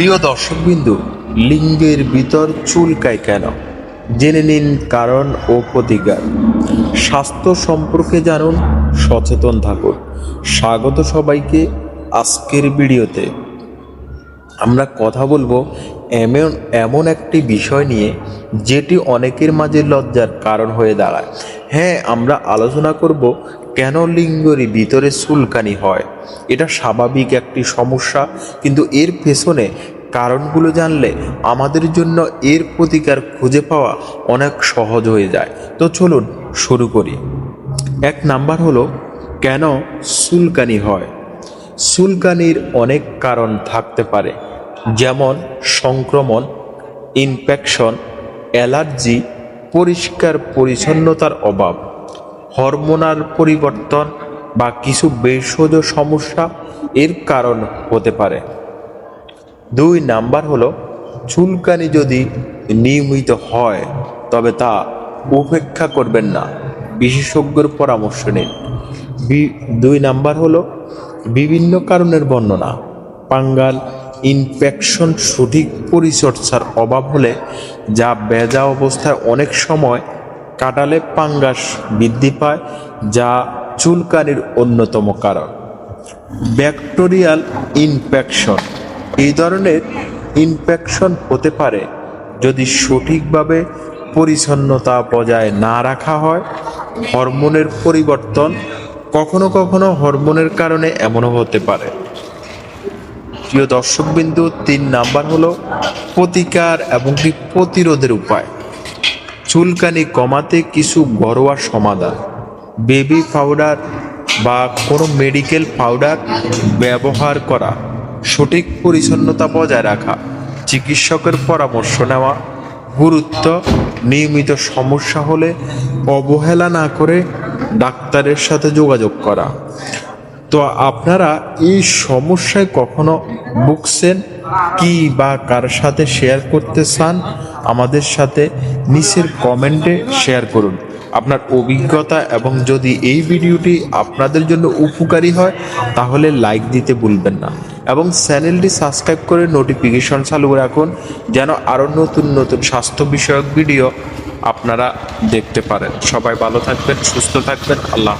প্রিয় দর্শকবিন্দু, লিঙ্গের ভিতর চুলকায় কেন? জেনে নিন কারণ ও প্রতিকার। স্বাস্থ্য সম্পর্কে জানুন সচেতন থাকুন। স্বাগত সবাইকে আজকের ভিডিওতে। আমরা কথা বলব এমন এমন একটি বিষয় নিয়ে যেটি অনেকের মাঝে লজ্জার কারণ হয়ে দাঁড়ায়। হ্যাঁ আমরা আলোচনা করব কেন লিঙ্গরি ভিতরে চুলকানি হয়। এটা স্বাভাবিক একটি সমস্যা, কিন্তু এর পেছনে কারণগুলো জানলে আমাদের জন্য এর প্রতিকার খুঁজে পাওয়া অনেক সহজ হয়ে যায়। তো চলুন শুরু করি। এক নাম্বার হলো, কেন চুলকানি হয়? চুলকানির অনেক কারণ থাকতে পারে। যেমন সংক্রমণ ইনফেকশন অ্যালার্জি পরিষ্কার পরিচ্ছন্নতার অভাব হরমোনাল পরিবর্তন বা কিছু ভেষজ সমস্যা এর কারণ হতে পারে। দুই নাম্বার হলো, চুলকানি যদি নিয়মিত হয়, তবে তা উপেক্ষা করবেন না, বিশেষজ্ঞর পরামর্শ নিন। দুই নাম্বার হলো, বিভিন্ন কারণের বর্ণনা, পাঙ্গাল ইনফেকশন সঠিক পরিচর্যার অভাব হলে যা বেজা অবস্থায় অনেক সময় কাটালে পাঙ্গাস বৃদ্ধি পায়, যা চুলকানির অন্যতম কারণ। Bacterial infection. এই ধরনের ইনফেকশন হতে পারে যদি সঠিকভাবে পরিচ্ছন্নতা বজায় না রাখা হয়। হরমোনের পরিবর্তন কখনো কখনো হরমোনের কারণে এমনও হতে পারে। প্রিয় দর্শকবিন্দু, তিন নাম্বার হলো প্রতিকার এবং কি প্রতিরোধের উপায়। চুলকানি কমাতে কিছু ঘরোয়া সমাধান। বেবি পাউডার বা কোনো মেডিকেল পাউডার ব্যবহার করা, সঠিক পরিচ্ছন্নতা বজায় রাখা, চিকিৎসকের পরামর্শ নেওয়া, গুরুত্ব, নিয়মিত সমস্যা হলে অবহেলা না করে ডাক্তারের সাথে যোগাযোগ করা। তো আপনারা এই সমস্যায় কখনো ভুগছেন? কি বা কার সাথে শেয়ার করতে চান? আমাদের সাথে নিচের কমেন্টে শেয়ার করুন। আপনার অভিজ্ঞতা এবং যদি এই ভিডিওটি আপনাদের জন্য উপকারী হয়, তাহলে লাইক দিতে ভুলবেন না। এবং চ্যানেলটি সাবস্ক্রাইব করে নোটিফিকেশন চালু রাখুন, যেন আরও নতুন নতুন স্বাস্থ্য বিষয়ক ভিডিও আপনারা দেখতে পারেন। সবাই ভালো থাকবেন, সুস্থ থাকবেন। আল্লাহ।